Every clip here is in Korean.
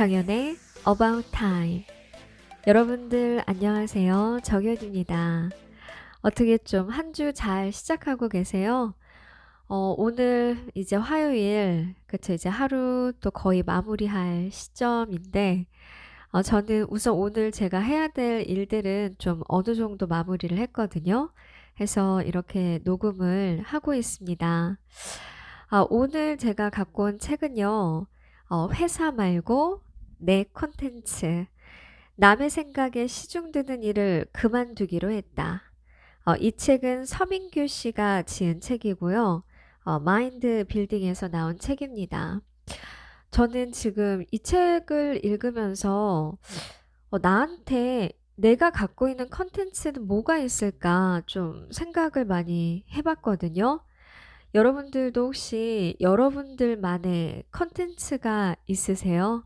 정연의 About Time. 여러분들 안녕하세요. 정연입니다. 어떻게 좀 한 주 잘 시작하고 계세요? 어, 오늘 이제 화요일, 그쵸, 이제 하루 또 거의 마무리할 시점인데, 어, 저는 우선 오늘 제가 해야 될 일들은 좀 어느 정도 마무리를 했거든요. 해서 이렇게 녹음을 하고 있습니다. 아, 오늘 제가 갖고 온 책은요, 어, 회사 말고 내 콘텐츠. 남의 생각에 시중드는 일을 그만두기로 했다. 어, 이 책은 서민규 씨가 지은 책이고요. 어, 마인드 빌딩에서 나온 책입니다. 저는 지금 이 책을 읽으면서 어, 나한테 내가 갖고 있는 컨텐츠는 뭐가 있을까 좀 생각을 많이 해봤거든요. 여러분들도 혹시 여러분들만의 컨텐츠가 있으세요?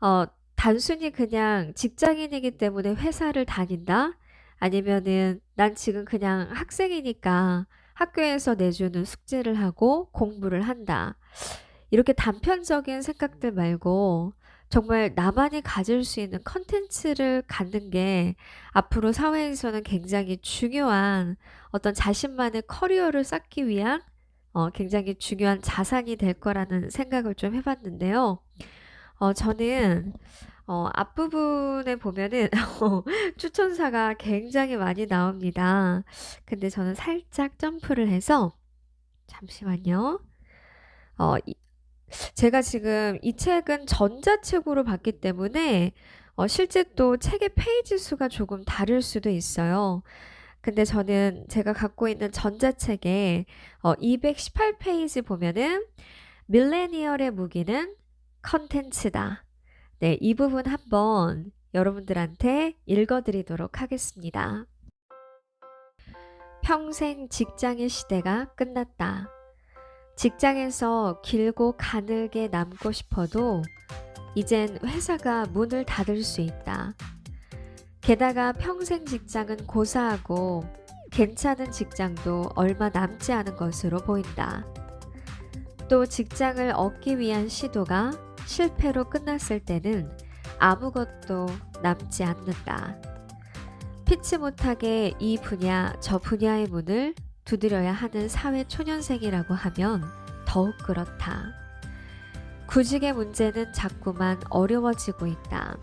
어, 단순히 그냥 직장인이기 때문에 회사를 다닌다? 아니면은 난 지금 그냥 학생이니까 학교에서 내주는 숙제를 하고 공부를 한다. 이렇게 단편적인 생각들 말고 정말 나만이 가질 수 있는 컨텐츠를 갖는 게 앞으로 사회에서는 굉장히 중요한 어떤 자신만의 커리어를 쌓기 위한 어, 굉장히 중요한 자산이 될 거라는 생각을 좀 해봤는데요. 어, 저는 어, 앞부분에 보면은 어, 추천사가 굉장히 많이 나옵니다. 근데 저는 살짝 점프를 해서 잠시만요. 어, 이- 제가 지금 이 책은 전자책으로 봤기 때문에 어, 실제 또 책의 페이지 수가 조금 다를 수도 있어요. 근데 저는 제가 갖고 있는 전자책에 어, 218페이지 보면은 밀레니얼의 무기는 컨텐츠다. 네, 이 부분 한번 여러분들한테 읽어드리도록 하겠습니다. 평생 직장의 시대가 끝났다. 직장에서 길고 가늘게 남고 싶어도 이젠 회사가 문을 닫을 수 있다. 게다가 평생 직장은 고사하고 괜찮은 직장도 얼마 남지 않은 것으로 보인다. 또 직장을 얻기 위한 시도가 실패로 끝났을 때는 아무것도 남지 않는다. 피치 못하게 이 분야, 저 분야의 문을 두드려야 하는 사회 초년생이라고 하면 더욱 그렇다. 구직의 문제는 자꾸만 어려워지고 있다.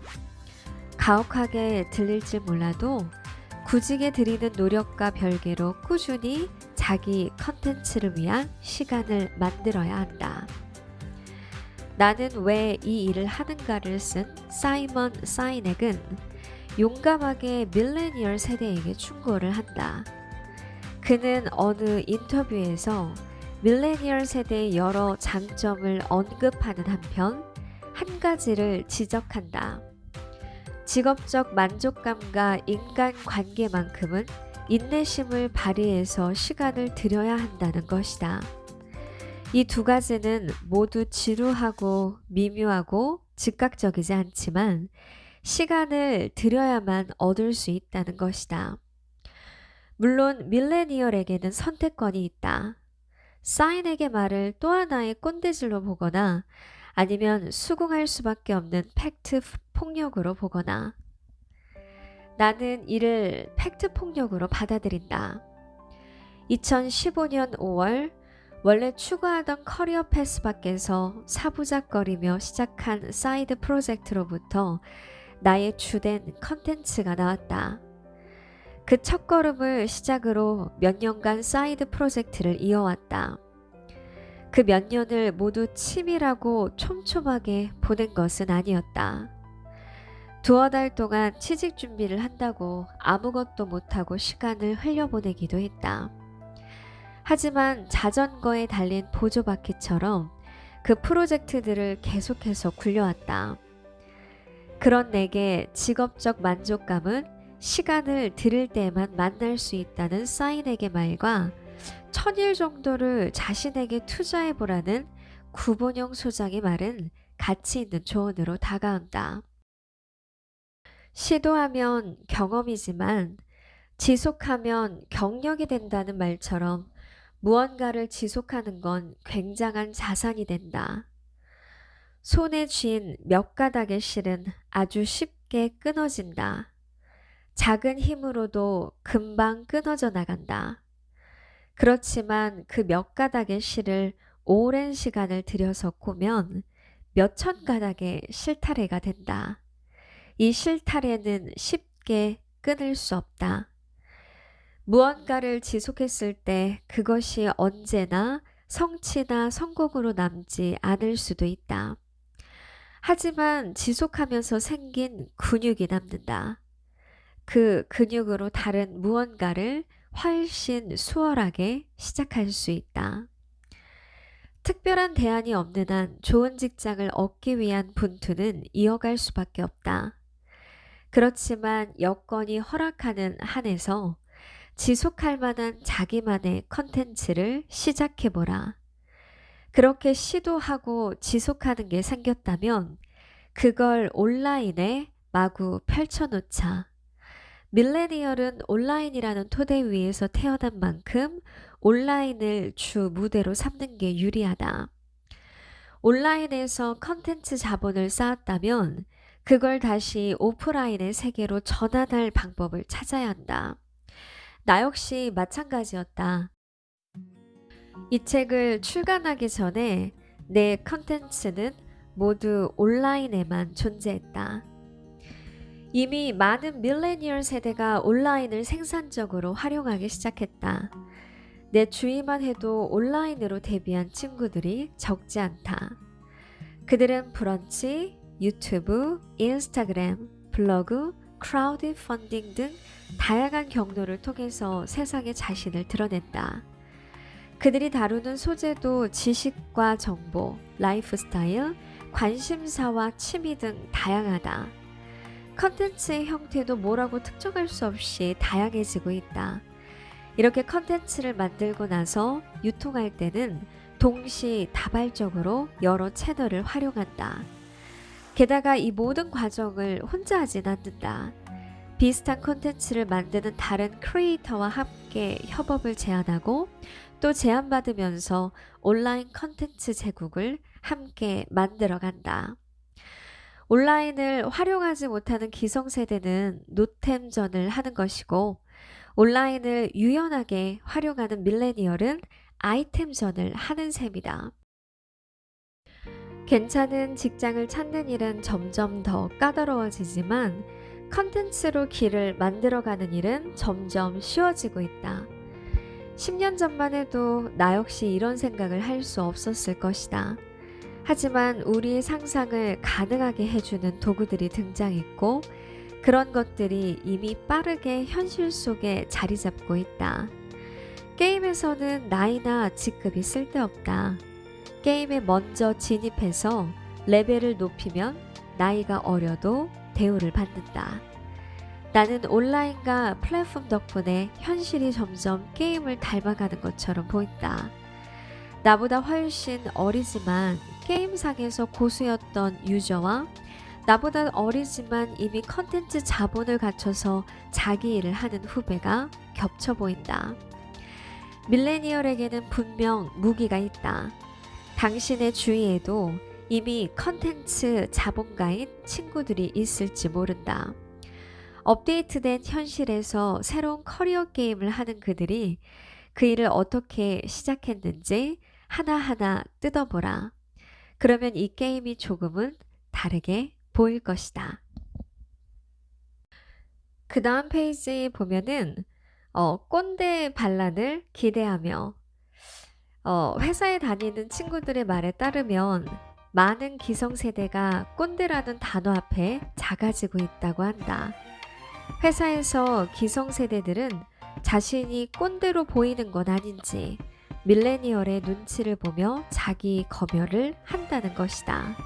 가혹하게 들릴지 몰라도 구직에 들이는 노력과 별개로 꾸준히 자기 컨텐츠를 위한 시간을 만들어야 한다. 나는 왜 이 일을 하는가를 쓴 사이먼 사이넥은 용감하게 밀레니얼 세대에게 충고를 한다. 그는 어느 인터뷰에서 밀레니얼 세대의 여러 장점을 언급하는 한편 한 가지를 지적한다. 직업적 만족감과 인간 관계만큼은 인내심을 발휘해서 시간을 들여야 한다는 것이다. 이 두 가지는 모두 지루하고 미묘하고 즉각적이지 않지만 시간을 들여야만 얻을 수 있다는 것이다. 물론 밀레니얼에게는 선택권이 있다. 사인에게 말을 또 하나의 꼰대질로 보거나 아니면 수긍할 수밖에 없는 팩트 폭력으로 보거나 나는 이를 팩트 폭력으로 받아들인다. 2015년 5월 원래 추구하던 커리어 패스 밖에서 사부작거리며 시작한 사이드 프로젝트로부터 나의 주된 컨텐츠가 나왔다. 그 첫걸음을 시작으로 몇 년간 사이드 프로젝트를 이어왔다. 그 몇 년을 모두 치밀하고 촘촘하게 보낸 것은 아니었다. 두어 달 동안 취직 준비를 한다고 아무것도 못하고 시간을 흘려보내기도 했다. 하지만 자전거에 달린 보조바퀴처럼 그 프로젝트들을 계속해서 굴려왔다. 그런 내게 직업적 만족감은 시간을 들일 때만 만날 수 있다는 사인에게 말과 천일 정도를 자신에게 투자해보라는 구본영 소장의 말은 가치 있는 조언으로 다가온다. 시도하면 경험이지만 지속하면 경력이 된다는 말처럼 무언가를 지속하는 건 굉장한 자산이 된다. 손에 쥔 몇 가닥의 실은 아주 쉽게 끊어진다. 작은 힘으로도 금방 끊어져 나간다. 그렇지만 그 몇 가닥의 실을 오랜 시간을 들여서 꼬면 몇 천 가닥의 실타래가 된다. 이 실타래는 쉽게 끊을 수 없다. 무언가를 지속했을 때 그것이 언제나 성취나 성공으로 남지 않을 수도 있다. 하지만 지속하면서 생긴 근육이 남는다. 그 근육으로 다른 무언가를 훨씬 수월하게 시작할 수 있다. 특별한 대안이 없는 한 좋은 직장을 얻기 위한 분투는 이어갈 수밖에 없다. 그렇지만 여건이 허락하는 한에서 지속할 만한 자기만의 컨텐츠를 시작해보라. 그렇게 시도하고 지속하는 게 생겼다면 그걸 온라인에 마구 펼쳐놓자. 밀레니얼은 온라인이라는 토대 위에서 태어난 만큼 온라인을 주 무대로 삼는 게 유리하다. 온라인에서 컨텐츠 자본을 쌓았다면 그걸 다시 오프라인의 세계로 전환할 방법을 찾아야 한다. 나 역시 마찬가지였다. 이 책을 출간하기 전에 내 컨텐츠는 모두 온라인에만 존재했다. 이미 많은 밀레니얼 세대가 온라인을 생산적으로 활용하기 시작했다. 내 주위만 해도 온라인으로 데뷔한 친구들이 적지 않다. 그들은 브런치, 유튜브, 인스타그램, 블로그, 크라우드 펀딩 등 다양한 경로를 통해서 세상의 자신을 드러낸다. 그들이 다루는 소재도 지식과 정보, 라이프 스타일, 관심사와 취미 등 다양하다. 컨텐츠의 형태도 뭐라고 특정할 수 없이 다양해지고 있다. 이렇게 컨텐츠를 만들고 나서 유통할 때는 동시 다발적으로 여러 채널을 활용한다. 게다가 이 모든 과정을 혼자 하진 않는다. 비슷한 콘텐츠를 만드는 다른 크리에이터와 함께 협업을 제안하고 또 제안받으면서 온라인 컨텐츠 제국을 함께 만들어 간다. 온라인을 활용하지 못하는 기성세대는 노템전을 하는 것이고 온라인을 유연하게 활용하는 밀레니얼은 아이템전을 하는 셈이다. 괜찮은 직장을 찾는 일은 점점 더 까다로워지지만 컨텐츠로 길을 만들어가는 일은 점점 쉬워지고 있다. 10년 전만 해도 나 역시 이런 생각을 할 수 없었을 것이다. 하지만 우리의 상상을 가능하게 해주는 도구들이 등장했고, 그런 것들이 이미 빠르게 현실 속에 자리 잡고 있다. 게임에서는 나이나 직급이 쓸데없다. 게임에 먼저 진입해서 레벨을 높이면 나이가 어려도 대우를 받는다. 나는 온라인과 플랫폼 덕분에 현실이 점점 게임을 닮아가는 것처럼 보인다. 나보다 훨씬 어리지만 게임상에서 고수였던 유저와 나보다 어리지만 이미 컨텐츠 자본을 갖춰서 자기 일을 하는 후배가 겹쳐 보인다. 밀레니얼에게는 분명 무기가 있다. 당신의 주위에도 이미 컨텐츠 자본가인 친구들이 있을지 모른다. 업데이트된 현실에서 새로운 커리어 게임을 하는 그들이 그 일을 어떻게 시작했는지 하나하나 뜯어보라. 그러면 이 게임이 조금은 다르게 보일 것이다. 그 다음 페이지 보면은 어, 꼰대 반란을 기대하며 어, 회사에 다니는 친구들의 말에 따르면 많은 기성세대가 꼰대라는 단어 앞에 작아지고 있다고 한다. 회사에서 기성세대들은 자신이 꼰대로 보이는 건 아닌지 밀레니얼의 눈치를 보며 자기 검열을 한다는 것이다.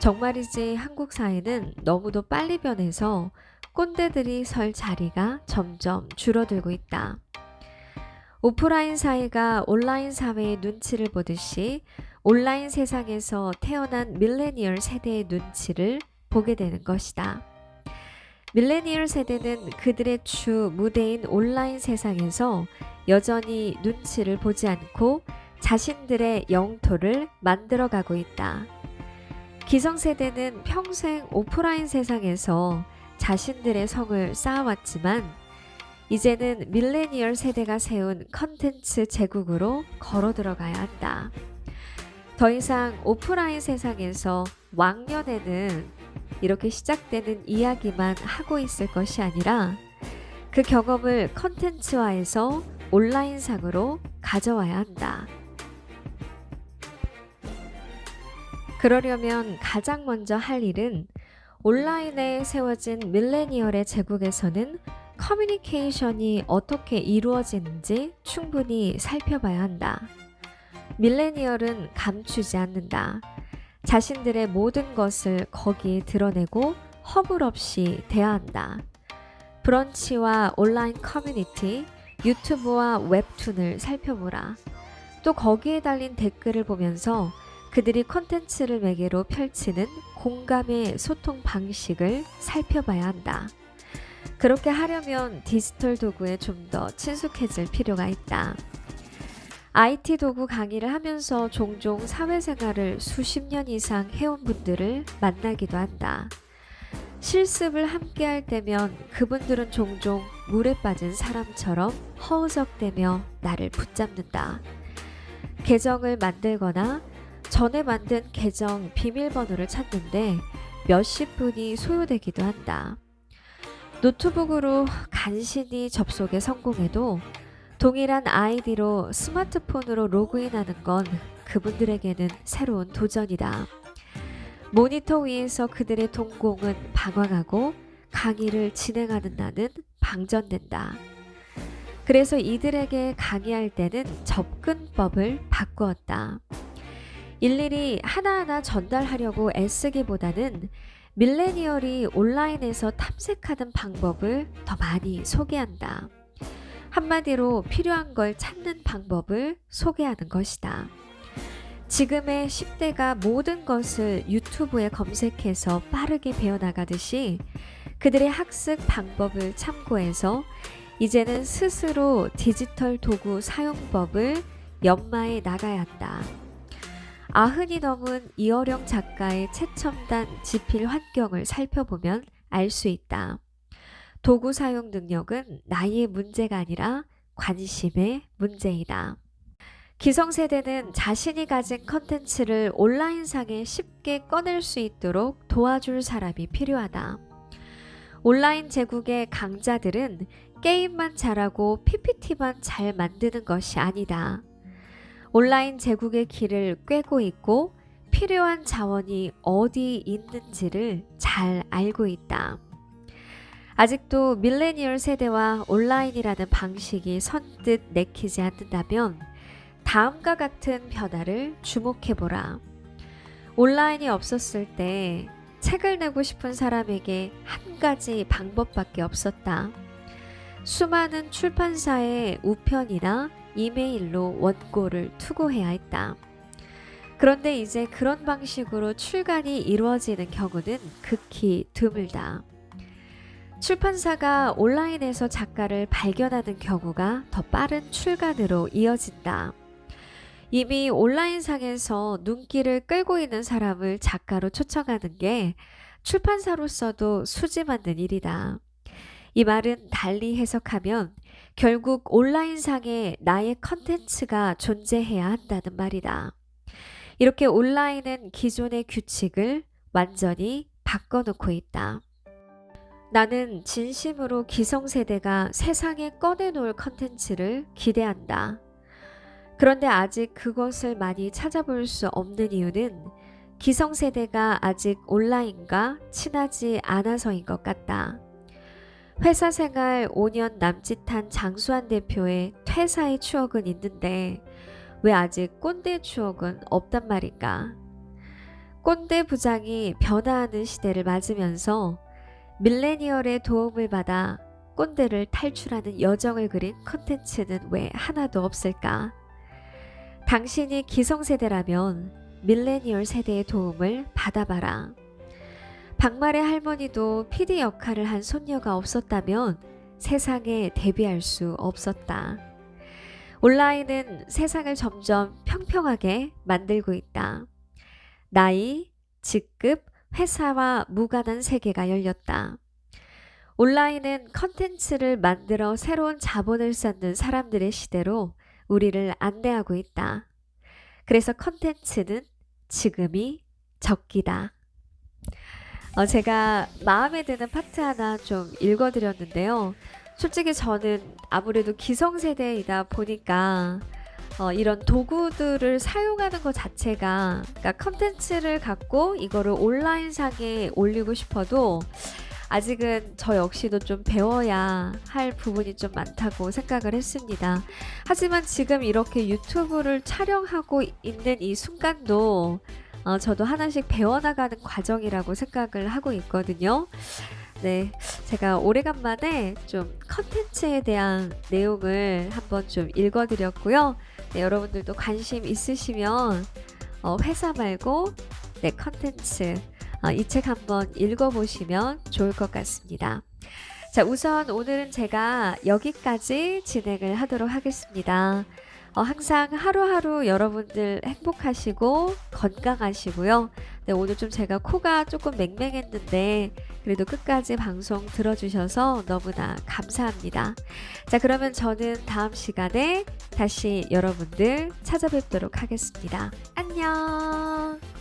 정말이지 한국 사회는 너무도 빨리 변해서 꼰대들이 설 자리가 점점 줄어들고 있다. 오프라인 사회가 온라인 사회의 눈치를 보듯이 온라인 세상에서 태어난 밀레니얼 세대의 눈치를 보게 되는 것이다. 밀레니얼 세대는 그들의 주 무대인 온라인 세상에서 여전히 눈치를 보지 않고 자신들의 영토를 만들어 가고 있다. 기성세대는 평생 오프라인 세상에서 자신들의 성을 쌓아왔지만 이제는 밀레니얼 세대가 세운 컨텐츠 제국으로 걸어 들어가야 한다. 더 이상 오프라인 세상에서 왕년에는 이렇게 시작되는 이야기만 하고 있을 것이 아니라 그 경험을 컨텐츠화해서 온라인상으로 가져와야 한다. 그러려면 가장 먼저 할 일은 온라인에 세워진 밀레니얼의 제국에서는 커뮤니케이션이 어떻게 이루어지는지 충분히 살펴봐야 한다. 밀레니얼은 감추지 않는다. 자신들의 모든 것을 거기에 드러내고 허물 없이 대화한다. 브런치와 온라인 커뮤니티, 유튜브와 웹툰을 살펴보라. 또 거기에 달린 댓글을 보면서 그들이 컨텐츠를 매개로 펼치는 공감의 소통 방식을 살펴봐야 한다. 그렇게 하려면 디지털 도구에 좀 더 친숙해질 필요가 있다. IT 도구 강의를 하면서 종종 사회생활을 수십 년 이상 해온 분들을 만나기도 한다. 실습을 함께 할 때면 그분들은 종종 물에 빠진 사람처럼 허우적대며 나를 붙잡는다. 계정을 만들거나 전에 만든 계정 비밀번호를 찾는데 몇십 분이 소요되기도 한다. 노트북으로 간신히 접속에 성공해도 동일한 아이디로 스마트폰으로 로그인하는 건 그분들에게는 새로운 도전이다. 모니터 위에서 그들의 동공은 방황하고 강의를 진행하는 나는 방전된다. 그래서 이들에게 강의할 때는 접근법을 바꾸었다. 일일이 하나하나 전달하려고 애쓰기보다는 밀레니얼이 온라인에서 탐색하는 방법을 더 많이 소개한다. 한마디로 필요한 걸 찾는 방법을 소개하는 것이다. 지금의 10대가 모든 것을 유튜브에 검색해서 빠르게 배워나가듯이 그들의 학습 방법을 참고해서 이제는 스스로 디지털 도구 사용법을 연마해 나가야 한다. 아흔이 넘은 이어령 작가의 최첨단 지필 환경을 살펴보면 알 수 있다. 도구 사용 능력은 나이의 문제가 아니라 관심의 문제이다. 기성세대는 자신이 가진 컨텐츠를 온라인상에 쉽게 꺼낼 수 있도록 도와줄 사람이 필요하다. 온라인 제국의 강자들은 게임만 잘하고 PPT만 잘 만드는 것이 아니다. 온라인 제국의 길을 꿰고 있고 필요한 자원이 어디 있는지를 잘 알고 있다. 아직도 밀레니얼 세대와 온라인이라는 방식이 선뜻 내키지 않는다면 다음과 같은 변화를 주목해보라. 온라인이 없었을 때 책을 내고 싶은 사람에게 한 가지 방법밖에 없었다. 수많은 출판사의 우편이나 이메일로 원고를 투고해야 했다. 그런데 이제 그런 방식으로 출간이 이루어지는 경우는 극히 드물다. 출판사가 온라인에서 작가를 발견하는 경우가 더 빠른 출간으로 이어진다. 이미 온라인상에서 눈길을 끌고 있는 사람을 작가로 초청하는 게 출판사로서도 수지 맞는 일이다. 이 말은 달리 해석하면 결국 온라인상에 나의 컨텐츠가 존재해야 한다는 말이다. 이렇게 온라인은 기존의 규칙을 완전히 바꿔놓고 있다. 나는 진심으로 기성세대가 세상에 꺼내놓을 컨텐츠를 기대한다. 그런데 아직 그것을 많이 찾아볼 수 없는 이유는 기성세대가 아직 온라인과 친하지 않아서인 것 같다. 회사 생활 5년 남짓한 장수한 대표의 퇴사의 추억은 있는데 왜 아직 꼰대 추억은 없단 말인가? 꼰대 부장이 변화하는 시대를 맞으면서 밀레니얼의 도움을 받아 꼰대를 탈출하는 여정을 그린 컨텐츠는 왜 하나도 없을까? 당신이 기성세대라면 밀레니얼 세대의 도움을 받아봐라. 박말의 할머니도 PD 역할을 한 손녀가 없었다면 세상에 데뷔할 수 없었다. 온라인은 세상을 점점 평평하게 만들고 있다. 나이, 직급, 회사와 무관한 세계가 열렸다. 온라인은 컨텐츠를 만들어 새로운 자본을 쌓는 사람들의 시대로 우리를 안내하고 있다. 그래서 컨텐츠는 지금이 적기다. 어, 제가 마음에 드는 파트 하나 좀 읽어드렸는데요. 솔직히 저는 아무래도 기성세대이다 보니까 어, 이런 도구들을 사용하는 것 자체가 그러니까 컨텐츠를 갖고 이거를 온라인상에 올리고 싶어도 아직은 저 역시도 좀 배워야 할 부분이 좀 많다고 생각을 했습니다. 하지만 지금 이렇게 유튜브를 촬영하고 있는 이 순간도 어, 저도 하나씩 배워나가는 과정이라고 생각을 하고 있거든요. 네, 제가 오래간만에 좀 컨텐츠에 대한 내용을 한번 좀 읽어드렸고요. 네, 여러분들도 관심 있으시면 어, 회사 말고 네, 컨텐츠 어, 이책 한번 읽어보시면 좋을 것 같습니다. 자, 우선 오늘은 제가 여기까지 진행을 하도록 하겠습니다. 어, 항상 하루하루 여러분들 행복하시고 건강하시고요. 네, 오늘 좀 제가 코가 조금 맹맹했는데 그래도 끝까지 방송 들어주셔서 너무나 감사합니다. 자, 그러면 저는 다음 시간에 다시 여러분들 찾아뵙도록 하겠습니다. 안녕!